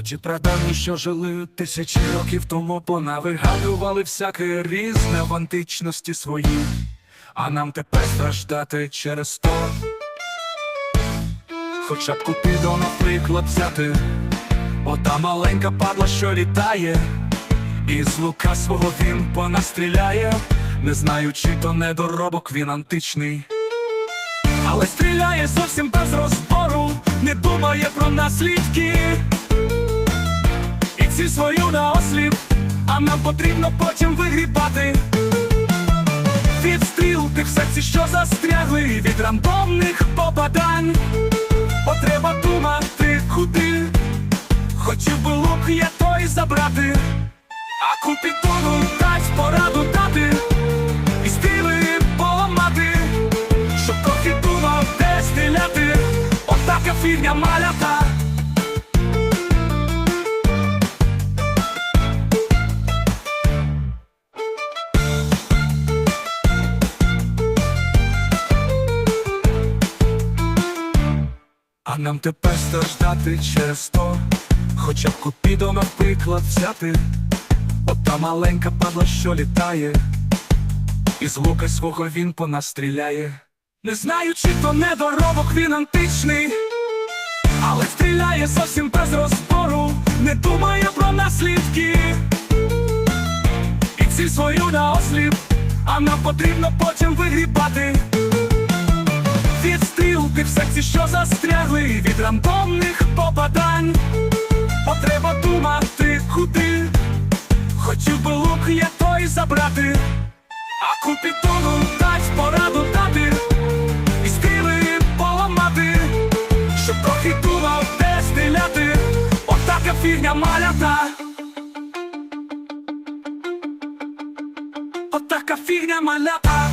Адже прадавні, що жили тисячі років тому, понавигадували всяке різне в античності свої, а нам тепер страждати через то. Хоча б Купідо, наприклад, взяти, ота маленька падла, що літає, і з лука свого він понастріляє, не знаю, чи то недоробок він античний. Але стріляє зовсім без розбору, не думає про наслідки. Свою наосліп, а нам потрібно потім вигрібати. Від стріл тих в серці, що застрягли, від рандомних попадань. Бо треба думати, куди. Хотів би лук я той забрати, а купітону дать пораду дати, і стріли поламати, щоб трохи думав, де стріляти, отака фігня малята. Нам тепер страждати через то, хоча б купідо, наприклад, взяти, Ота маленька падла, що літає, і з лука свого він по нас стріляє. Не знаю, чи то недоробок він античний, але стріляє зовсім без розбору, не думає про наслідки. І ціль свою наосліп, а нам потрібно потім вигрібати. Рандомних попадань. Бо треба думати, куди. Хотів би лук я той забрати, а купітону дать пораду дати, і стріли поламати, щоб трохи думав, де стріляти, отака фігня малята. Отака фігня малята.